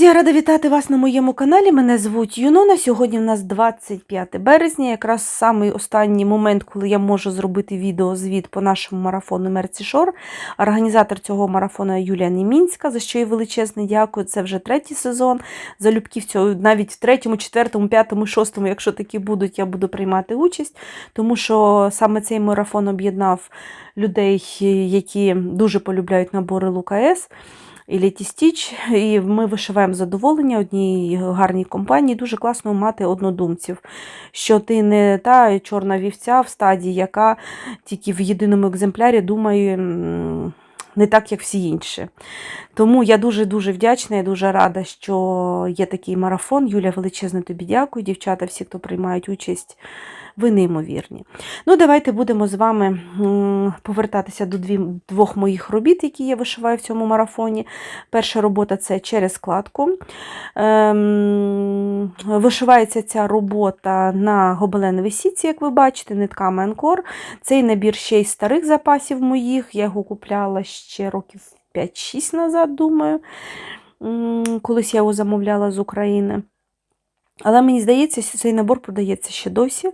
Друзі, я рада вітати вас на моєму каналі. Мене звуть Юнона. Сьогодні в нас 25 березня, якраз самий останній момент, коли я можу зробити відеозвіт по нашому марафону Мерці Шор. Організатор цього марафону Юлія Немінська, за що їй величезне дякую. Це вже третій сезон. Залюбки в цьому навіть в третьому, четвертому, п'ятому, шостому, якщо такі будуть, я буду приймати участь, тому що саме цей марафон об'єднав людей, які дуже полюбляють набори Лукас і Літі і ми вишиваємо задоволення одній гарній компанії. Дуже класно мати однодумців, що ти не та чорна вівця в стадії, яка тільки в єдиному екземплярі думає не так, як всі інші. Тому я дуже-дуже вдячна і дуже рада, що є такий марафон. Юля, величезне тобі дякую. Дівчата, всі, хто приймають участь, ви неймовірні. Ну, давайте будемо з вами повертатися до двох моїх робіт, які я вишиваю в цьому марафоні. Перша робота це через складку. Ем, вишивається ця робота на гобеленовій сітці, як ви бачите, нитками Анкор. Цей набір ще й старих запасів моїх. Я його купляла ще років 5-6 назад, думаю. Колись я його замовляла з України. Але мені здається, що цей набор продається ще досі.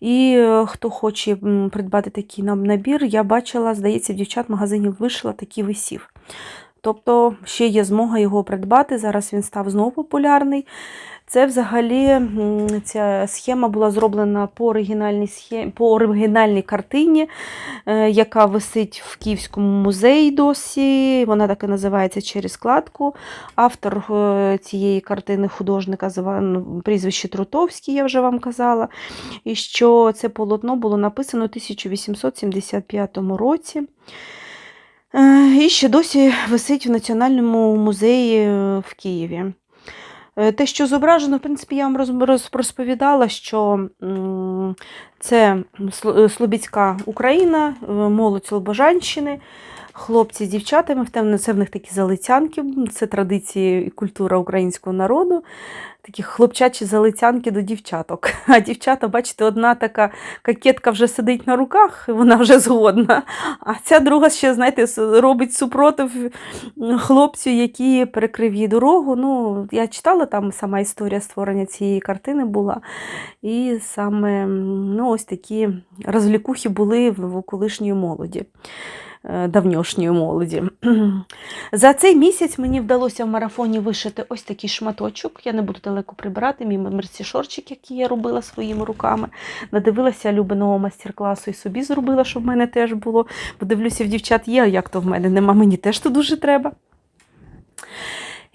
І е, хто хоче придбати такий набір, я бачила, здається, в дівчат магазинів вийшла такий висів. Тобто ще є змога його придбати. Зараз він став знову популярний. Це взагалі ця схема була зроблена по оригінальній схемі, по оригінальній картині, е, яка висить в Київському музеї досі. Вона так і називається через складку. Автор е, цієї картини художника прізвище Трутовський, я вже вам казала. І що це полотно було написано у 1875 році. Е, І ще досі висить в Національному музеї в Києві. Е, Те, що зображено, в принципі, я вам роз- роз- розповідала, що це е, Слобідська Україна, е, молодь Слобожанщини, хлопці з дівчатами, це в них такі залицянки, це традиції і культура українського народу. Такі хлопчачі залицянки до дівчаток. А дівчата, бачите, одна така кокетка вже сидить на руках, вона вже згодна. А ця друга ще, знаєте, робить супротив хлопцю, який перекрив їй дорогу. Ну, я читала там сама історія створення цієї картини була. І саме ну, ось такі розлікухи були в колишньої молоді. Е, Давньошньої молоді. За цей місяць мені вдалося в марафоні вишити ось такий шматочок. Я не буду далеко прибирати, мій мерсішорчик, який я робила своїми руками. Надивилася любиного майстер-класу і собі зробила, щоб в мене теж було. Подивлюся, в дівчат є, а як то в мене нема, мені теж то дуже треба.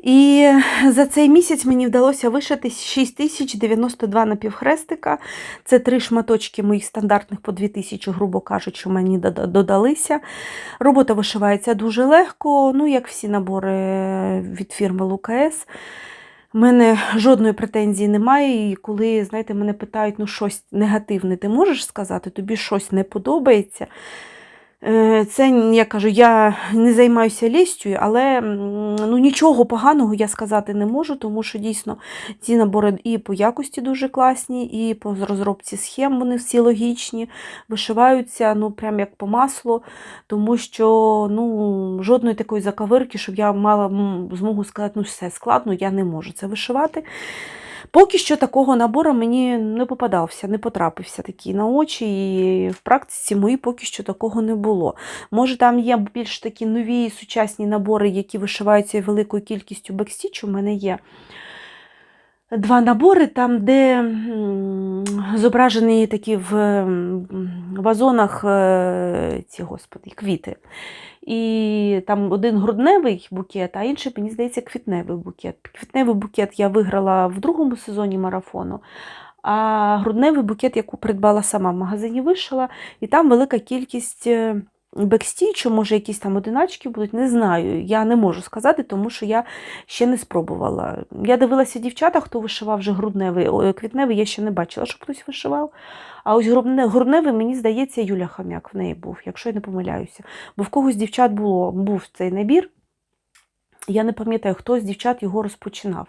І за цей місяць мені вдалося вишити 6092 напівхрестика. Це три шматочки моїх стандартних по 2000, грубо кажучи, мені дода- додалися. Робота вишивається дуже легко, ну, як всі набори від фірми Лукас. У мене жодної претензії немає. І коли, знаєте, мене питають, ну щось негативне, ти можеш сказати, тобі щось не подобається. Е, Це я кажу, я не займаюся лістю, але ну, нічого поганого я сказати не можу, тому що дійсно ці набори і по якості дуже класні, і по розробці схем вони всі логічні, вишиваються ну, прям як по маслу, тому що ну, жодної такої закавирки, щоб я мала змогу сказати, ну все складно, я не можу це вишивати. Поки що такого набору мені не попадався, не потрапився такий на очі, і в практиці мої поки що такого не було. Може, там є більш такі нові сучасні набори, які вишиваються великою кількістю бекстіч, у мене є. Два набори, там, де зображені такі в вазонах е, ці, господи, квіти. І там один грудневий букет, а інший, мені здається, квітневий букет. Квітневий букет я виграла в другому сезоні марафону, а грудневий букет, яку придбала сама в магазині, вишила, і там велика кількість е, бекстічу, може, якісь там одиначки будуть, не знаю. Я не можу сказати, тому що я ще не спробувала. Я дивилася дівчата, хто вишивав вже грудневий, квітневий, я ще не бачила, щоб хтось вишивав. А ось грудне- грудневий, мені здається, Юля Хам'як в неї був, якщо я не помиляюся. Бо в когось дівчат було, був цей набір. Я не пам'ятаю, хто з дівчат його розпочинав.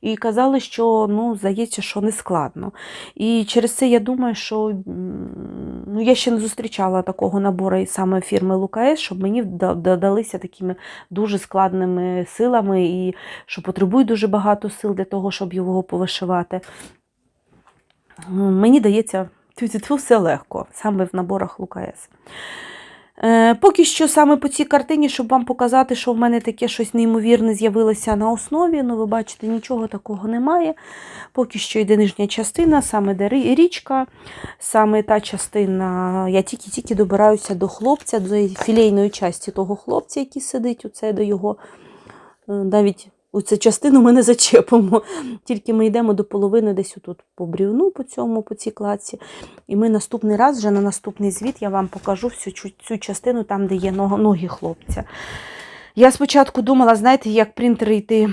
І казали, що ну, здається, що не складно. І через це я думаю, що Ну, я ще не зустрічала такого набору саме фірми Лукаес, щоб мені додалися такими дуже складними силами і що потребує дуже багато сил для того, щоб його повишивати. Мені дається все легко, саме в наборах Лукаес. Е, поки що саме по цій картині, щоб вам показати, що в мене таке щось неймовірне з'явилося на основі. Ну, ви бачите, нічого такого немає. Поки що йде нижня частина, саме де річка, саме та частина. Я тільки-тільки добираюся до хлопця, до філейної частини того хлопця, який сидить, оце до його. е, Навіть у цю частину ми не зачепимо. Тільки ми йдемо до половини десь отут по брівну, по цьому, по цій кладці. І ми наступний раз, вже на наступний звіт, я вам покажу всю цю, частину, там, де є ноги хлопця. Я спочатку думала, знаєте, як принтер йти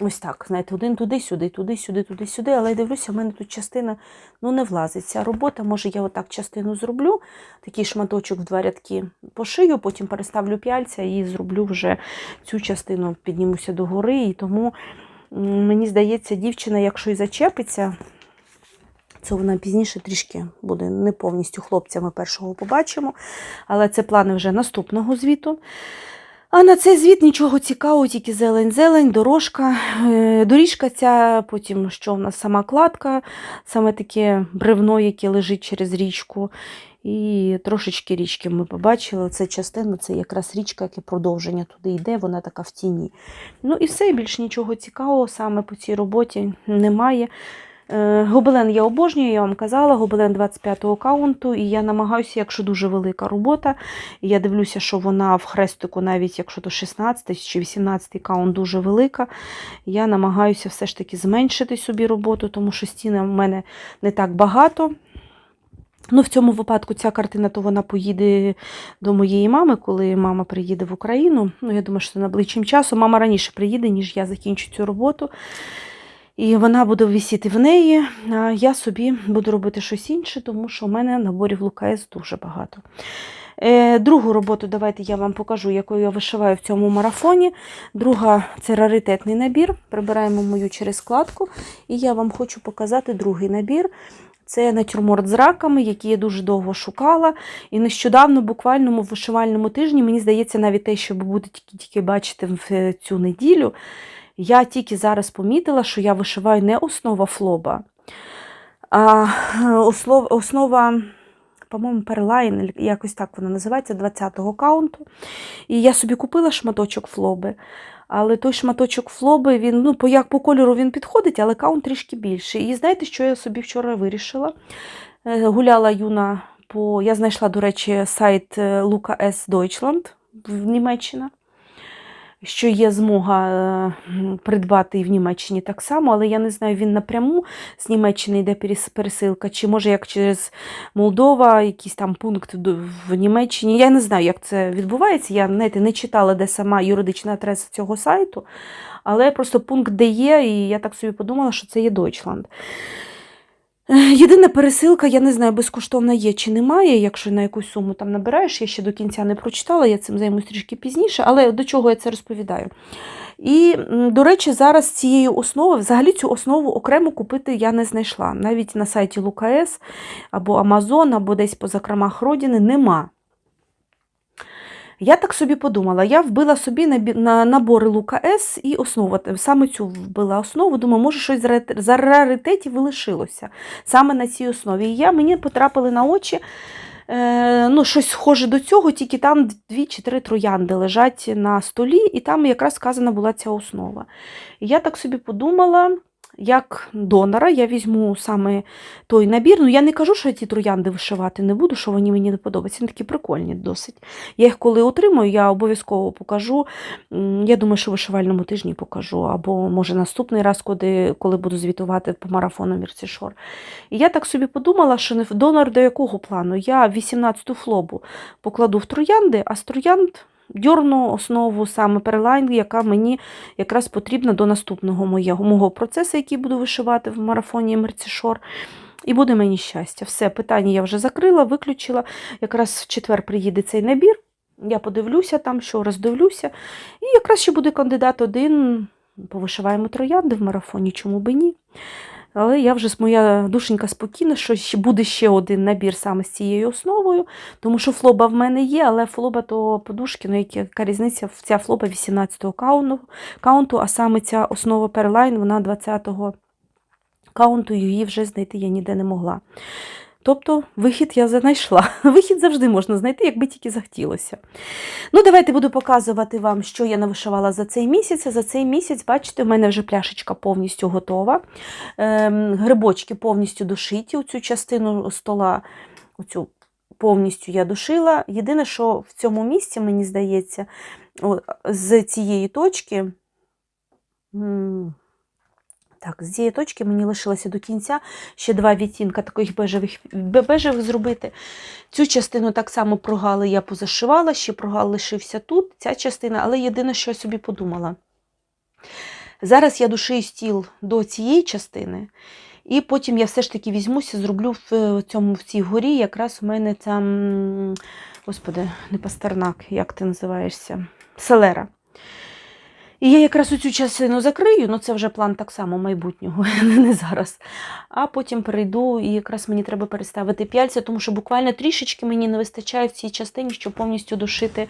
ось так, знаєте, один туди-сюди, туди-сюди, туди-сюди, але я дивлюся, в мене тут частина ну, не влазить. Ця робота, може, я отак частину зроблю, такий шматочок в два рядки пошию, потім переставлю п'яльця і зроблю вже цю частину, піднімуся до гори. І тому мені здається, дівчина, якщо і зачепиться, це вона пізніше трішки буде не повністю хлопцями першого побачимо. Але це плани вже наступного звіту. А на цей звіт нічого цікавого, тільки зелень-зелень, дорожка. Е, Доріжка ця, потім що в нас сама кладка, саме таке бревно, яке лежить через річку. І трошечки річки ми побачили. Це частина, це якраз річка, яке продовження туди йде, вона така в тіні. Ну і все, більш нічого цікавого саме по цій роботі немає. Е, Гобелен я обожнюю, я вам казала, гобелен 25-го каунту, і я намагаюся, якщо дуже велика робота, я дивлюся, що вона в хрестику, навіть якщо то 16 чи 18 каунт дуже велика, я намагаюся все ж таки зменшити собі роботу, тому що стіни в мене не так багато. Ну, в цьому випадку ця картина, то вона поїде до моєї мами, коли мама приїде в Україну. Ну, я думаю, що це найближчим часом. Мама раніше приїде, ніж я закінчу цю роботу. І вона буде висіти в неї, а я собі буду робити щось інше, тому що в мене наборів Лукаес дуже багато. Е, Другу роботу давайте я вам покажу, яку я вишиваю в цьому марафоні. Друга це раритетний набір. Прибираємо мою через складку. І я вам хочу показати другий набір. Це натюрморт з раками, який я дуже довго шукала. І нещодавно, буквально в вишивальному тижні, мені здається, навіть те, що ви будете тільки, тільки бачити в е, цю неділю, я тільки зараз помітила, що я вишиваю не основа флоба, а основа, по-моєму, Перлайн, якось так вона називається, 20-го каунту. І я собі купила шматочок флоби. Але той шматочок флоби, він, ну, по, як по кольору він підходить, але каунт трішки більший. І знаєте, що я собі вчора вирішила? Е, Гуляла юна по. Я знайшла, до речі, сайт е, Luca S. Deutschland в Німеччина. Що є змога е, придбати і в Німеччині так само, але я не знаю, він напряму з Німеччини йде пересилка, чи може як через Молдова, якийсь там пункт в Німеччині. Я не знаю, як це відбувається. Я знаєте, не читала, де сама юридична адреса цього сайту, але просто пункт, де є, і я так собі подумала, що це є Deutschland. Е, Єдина пересилка, я не знаю, безкоштовна є чи немає, якщо на якусь суму там набираєш, я ще до кінця не прочитала, я цим займусь трішки пізніше, але до чого я це розповідаю. І, до речі, зараз цієї основи, взагалі цю основу окремо купити я не знайшла. Навіть на сайті Лукаес або Амазон, або десь по закромах родини нема. Я так собі подумала, я вбила собі на набори Лука С і основу. Саме цю вбила основу. Думаю, може щось з раритетів і лишилося саме на цій основі. І я мені потрапили на очі. Е, ну, щось схоже до цього, тільки там дві чи три троянди лежать на столі, і там якраз сказана була ця основа. Я так собі подумала, як донора я візьму саме той набір. Ну, я не кажу, що я ті троянди вишивати не буду, що вони мені не подобаються. Вони такі прикольні досить. Я їх коли отримаю, я обов'язково покажу. Я думаю, що в вишивальному тижні покажу, або може наступний раз, коли, коли буду звітувати по марафону Мірцішор. І я так собі подумала, що не донор до якого плану? Я 18-ту флобу покладу в троянди, а з троянд дьорну основу саме перлайн, яка мені якраз потрібна до наступного моєго, мого процесу, який буду вишивати в марафоні Мерцішор. І буде мені щастя. Все, питання я вже закрила, виключила. Якраз в четвер приїде цей набір. Я подивлюся там, що роздивлюся. І якраз ще буде кандидат один. Повишиваємо троянди в марафоні, чому би ні. Але я вже моя душенька спокійна, що буде ще один набір саме з цією основою, тому що флоба в мене є, але флоба то подушки, ну яка різниця, ця флоба 18-го каунту, каунту, а саме ця основа Перлайн, вона 20-го каунту, її вже знайти я ніде не могла. Тобто вихід я знайшла. Вихід завжди можна знайти, якби тільки захотілося. Ну, давайте буду показувати вам, що я навишивала за цей місяць. За цей місяць, бачите, у мене вже пляшечка повністю готова. Ем, грибочки повністю дошиті. Оцю частину стола, оцю повністю я дошила. Єдине, що в цьому місці, мені здається, з цієї точки. Так, з цієї точки мені лишилося до кінця ще два відтінка таких бежевих, бежевих зробити. Цю частину так само прогали я позашивала, ще прогал лишився тут, ця частина, але єдине, що я собі подумала. Зараз я дошию стіл до цієї частини, і потім я все ж таки візьмуся, зроблю в цьому в цій горі. Якраз у мене там, господи, не пастернак, як ти називаєшся? Селера. І я якраз оцю частину закрию, ну це вже план так само майбутнього, не зараз. А потім перейду, і якраз мені треба переставити п'яльця, тому що буквально трішечки мені не вистачає в цій частині, щоб повністю дошити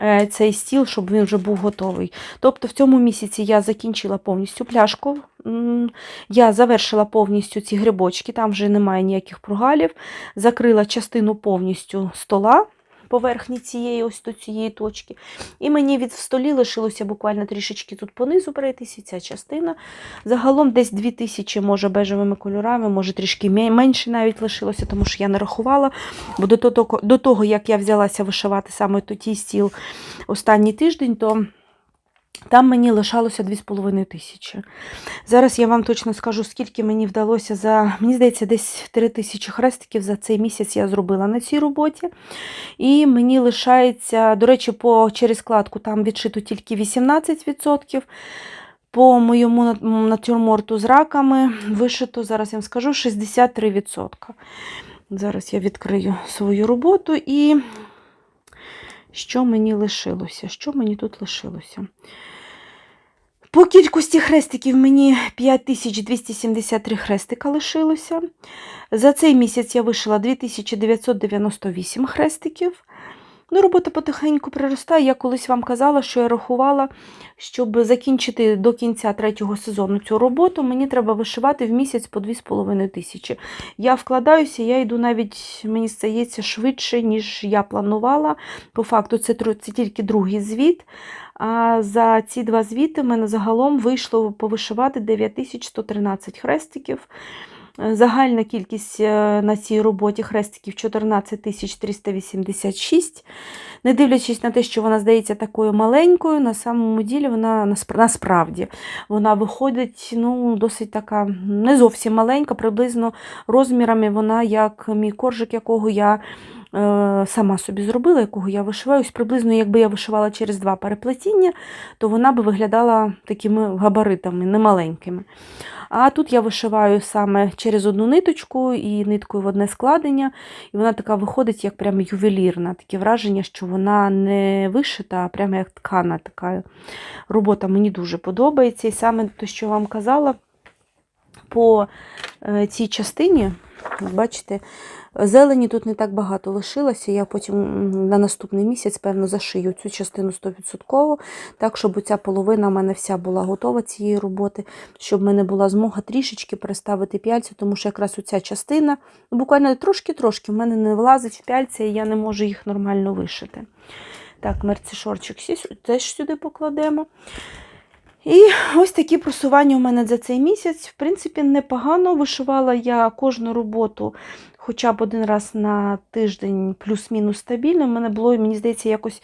е, цей стіл, щоб він вже був готовий. Тобто в цьому місяці я закінчила повністю пляшку. Я завершила повністю ці грибочки, там вже немає ніяких прогалів. Закрила частину повністю стола. Поверхні цієї, ось до цієї точки. І мені від в столі лишилося буквально трішечки тут понизу пройтися, ця частина. Загалом десь 2000, може, бежевими кольорами, може трішки менше навіть лишилося, тому що я не рахувала. Бо до того, до того як я взялася вишивати саме той стіл останній тиждень, то там мені лишалося 2,5 тисячі. Зараз я вам точно скажу, скільки мені вдалося за, мені здається, десь 3 тисячі хрестиків за цей місяць я зробила на цій роботі. І мені лишається, до речі, по через кладку там відшито тільки 18%. По моєму натюрморту з раками вишито, зараз я вам скажу, 63%. Зараз я відкрию свою роботу і що мені лишилося? Що мені тут лишилося? По кількості хрестиків мені 5273 хрестика лишилося. За цей місяць я вишила 2998 хрестиків. Ну, робота потихеньку приростає. Я колись вам казала, що я рахувала, щоб закінчити до кінця третього сезону цю роботу, мені треба вишивати в місяць по 2,5 тисячі. Я вкладаюся, я йду навіть, мені здається, швидше, ніж я планувала. По факту, це, це тільки другий звіт. А за ці два звіти в мене загалом вийшло повишивати 9113 хрестиків. Загальна кількість е, на цій роботі хрестиків 14 386. Не дивлячись на те, що вона здається такою маленькою, на самому ділі вона насправді вона виходить ну, досить така не зовсім маленька, приблизно розмірами вона як мій коржик, якого я сама собі зробила, якого я вишиваю. Приблизно, якби я вишивала через два переплетіння, то вона би виглядала такими габаритами, немаленькими. А тут я вишиваю саме через одну ниточку і ниткою в одне складення, і вона така виходить, як прямо ювелірна. Таке враження, що вона не вишита, а прямо як ткана. Така робота мені дуже подобається. І саме те, що я вам казала, по е, цій частині, бачите, зелені тут не так багато лишилося. Я потім на наступний місяць, певно, зашию цю частину 100%, так, щоб ця половина в мене вся була готова цієї роботи, щоб в мене була змога трішечки переставити п'яльця, тому що якраз оця частина, ну, буквально трошки-трошки, в мене не влазить в п'яльця, і я не можу їх нормально вишити. Так, мерцішорчик теж сюди покладемо. І ось такі просування у мене за цей місяць. В принципі, непогано вишивала я кожну роботу хоча б один раз на тиждень, плюс-мінус стабільно. У мене було, мені здається, якось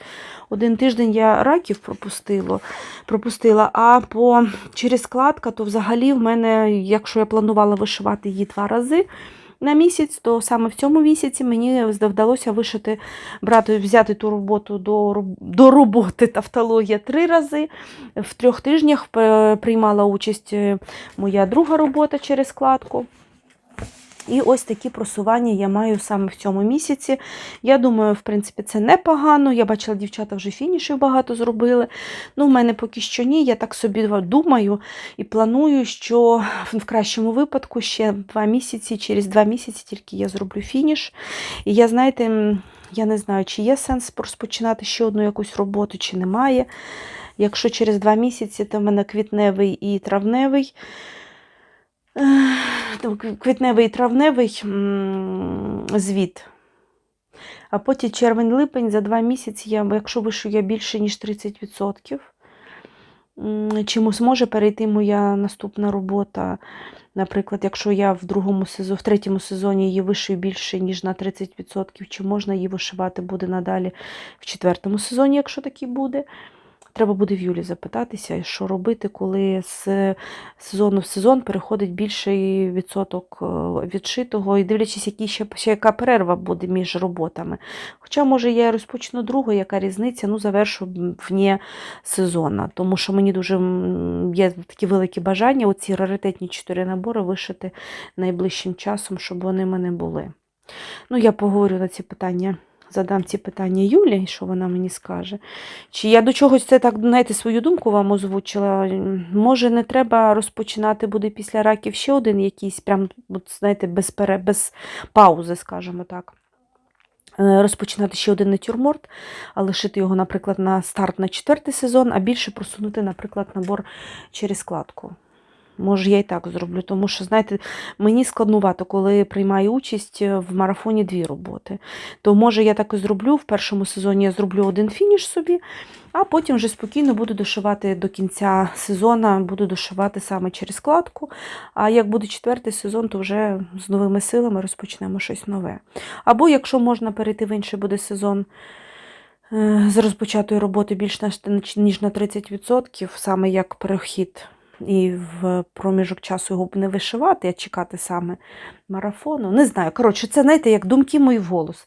один тиждень я раків пропустила, пропустила. А по через складка, то взагалі в мене, якщо я планувала вишивати її два рази. На місяць, то саме в цьому місяці мені вдалося вишити, брати, взяти ту роботу до, до роботи тавтологія три рази. В трьох тижнях е, приймала участь е, моя друга робота через складку. І ось такі просування я маю саме в цьому місяці. Я думаю, в принципі, це непогано. Я бачила, дівчата вже фінішів багато зробили. Ну, в мене поки що ні. Я так собі думаю і планую, що в кращому випадку ще два місяці, через два місяці тільки я зроблю фініш. І я, знаєте, я не знаю, чи є сенс розпочинати ще одну якусь роботу, чи немає. Якщо через два місяці, то в мене квітневий і травневий. Квітневий і травневий звіт. А потім червень-липень за два місяці, я, якщо вишу я більше, ніж 30%, м, чи зможе перейти моя наступна робота. Наприклад, якщо я в другому сезоні, в третьому сезоні її вишию більше, ніж на 30%, чи можна її вишивати буде надалі в четвертому сезоні, якщо такий буде. Треба буде в Юлі запитатися, що робити, коли з сезону в сезон переходить більший відсоток е, відшитого, і дивлячись, які ще, ще яка перерва буде між роботами. Хоча, може, я розпочну другу, яка різниця, ну, завершу вне сезону. Тому що мені дуже є такі великі бажання, оці раритетні чотири набори вишити найближчим часом, щоб вони в мене були. Ну, я поговорю на ці питання. Задам ці питання Юлі, що вона мені скаже. Чи я до чогось це так, знаєте, свою думку вам озвучила? Може, не треба розпочинати буде після раків ще один якийсь, прям, знаєте, без, пере, без паузи, скажімо так. Е, Розпочинати ще один натюрморт, а лишити його, наприклад, на старт на четвертий сезон, а більше просунути, наприклад, набор через складку. Може, я і так зроблю, тому що, знаєте, мені складнувато, коли приймаю участь е, в марафоні дві роботи. То, може, я так і зроблю. В першому сезоні я зроблю один фініш собі, а потім вже спокійно буду дошивати до кінця сезону, буду дошивати саме через складку. А як буде четвертий сезон, то вже з новими силами розпочнемо щось нове. Або якщо можна перейти в інший буде сезон е, з розпочатої роботи більш ніж на 30%, саме як перехід. І в проміжок часу його б не вишивати, а чекати саме марафону. Не знаю. Коротше, це, знаєте, як думки мої голос.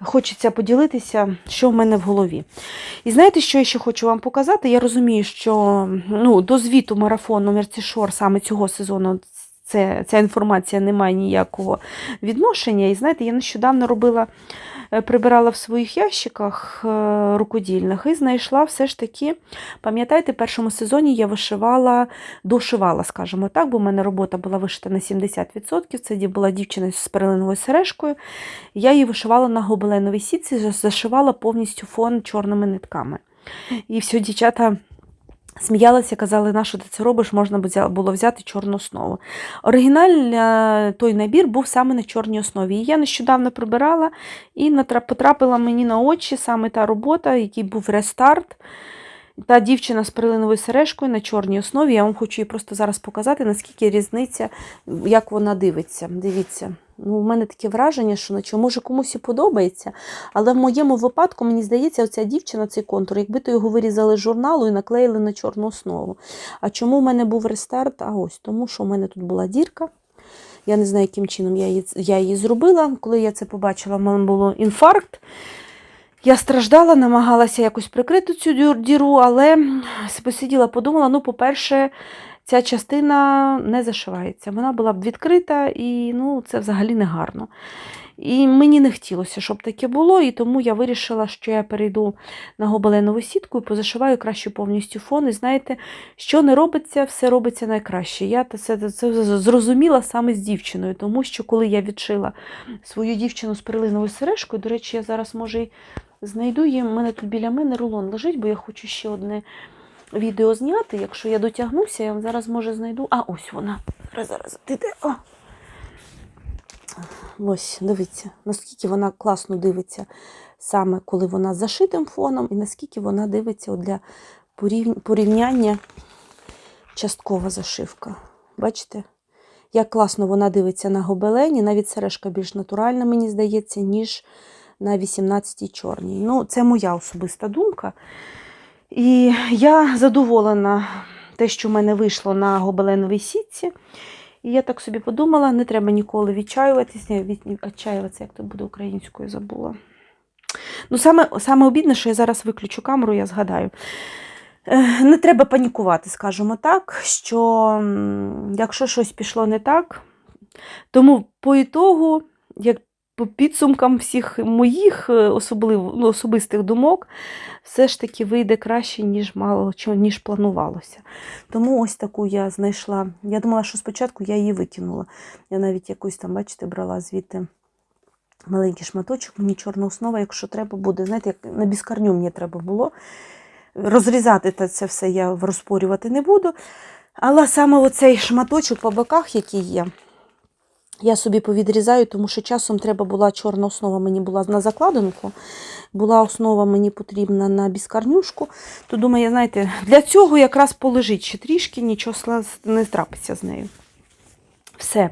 Хочеться поділитися, що в мене в голові. І знаєте, що я ще хочу вам показати? Я розумію, що ну, до звіту марафону Мерцішор саме цього сезону це, ця інформація не має ніякого відношення. І знаєте, я нещодавно робила, е, прибирала в своїх ящиках е, рукодільних і знайшла все ж таки, пам'ятаєте, в першому сезоні я вишивала, дошивала, скажімо так, бо в мене робота була вишита на 70%. Це була дівчина з перелиновою сережкою. Я її вишивала на гобеленовій сітці, зашивала повністю фон чорними нитками. І все, дівчата. Сміялися, казали, на що ти це робиш, можна було взяти чорну основу. Оригінальний той набір був саме на чорній основі. І я нещодавно прибирала і потрапила мені на очі саме та робота, який був рестарт. Та дівчина з прилиновою сережкою на чорній основі. Я вам хочу її просто зараз показати, наскільки різниця, як вона дивиться. Дивіться. Ну, у мене таке враження, що наче може комусь і подобається, але в моєму випадку, мені здається, оця дівчина, цей контур, якби то його вирізали з журналу і наклеїли на чорну основу. А чому в мене був рестарт? А ось тому, що в мене тут була дірка. Я не знаю, яким чином я її, я її зробила. Коли я це побачила, в мене було інфаркт. Я страждала, намагалася якось прикрити цю діру, але посиділа, подумала: ну, по-перше, ця частина не зашивається. Вона була б відкрита, і ну, це взагалі не гарно. І мені не хотілося, щоб таке було, і тому я вирішила, що я перейду на гобеленову сітку і позашиваю краще повністю фон. І знаєте, що не робиться, все робиться найкраще. Я це, це зрозуміла саме з дівчиною, тому що коли я відшила свою дівчину з перелиновою сережкою, до речі, я зараз може й знайду її. У мене тут біля мене рулон лежить, бо я хочу ще одне відео зняти. Якщо я дотягнуся, я вам зараз може знайду. А, ось вона. Зараз, зараз. Ти де? О. Ось, дивіться, наскільки вона класно дивиться саме коли вона з зашитим фоном, і наскільки вона дивиться для порівняння часткова зашивка. Бачите? Як класно вона дивиться на гобелені, навіть сережка більш натуральна, мені здається, ніж на 18-й чорній. Ну, це моя особиста думка. І я задоволена те, що в мене вийшло на гобеленовій сітці. І я так собі подумала, не треба ніколи відчаюватися, відчаюватися, як то буде українською, забула. Ну, саме, саме обідне, що я зараз виключу камеру, я згадаю. Е, Не треба панікувати, скажімо так, що якщо щось пішло не так, Тому по ітогу, як по підсумкам всіх моїх е, особливо, ну, особистих думок, все ж таки вийде краще, ніж мало ніж планувалося. Тому ось таку я знайшла. Я думала, що спочатку я її викинула. Я навіть якусь там, бачите, брала звідти маленький шматочок, мені чорна основа, якщо треба буде. Знаєте, як на біскарню мені треба було. Розрізати це все я розпорювати не буду. Але саме оцей шматочок по боках, який є, я собі повідрізаю, тому що часом треба була чорна основа, мені була на закладинку, була основа мені потрібна на біскарнюшку. То думаю, знаєте, для цього якраз полежить ще трішки, нічого не трапиться з нею. Все.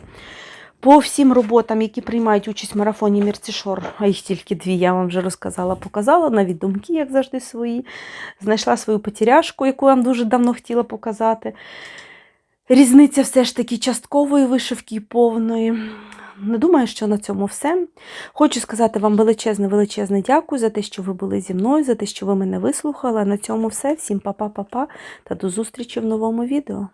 По всім роботам, які приймають участь в марафоні Мірцішор, а їх тільки дві, я вам вже розказала, показала, навіть думки, як завжди, свої. Знайшла свою потеряшку, яку я вам дуже давно хотіла показати. Різниця все ж таки часткової вишивки і повної. Не думаю, що на цьому все. Хочу сказати вам величезне, величезне дякую за те, що ви були зі мною, за те, що ви мене вислухали. На цьому все. Всім па-па-па-па та до зустрічі в новому відео.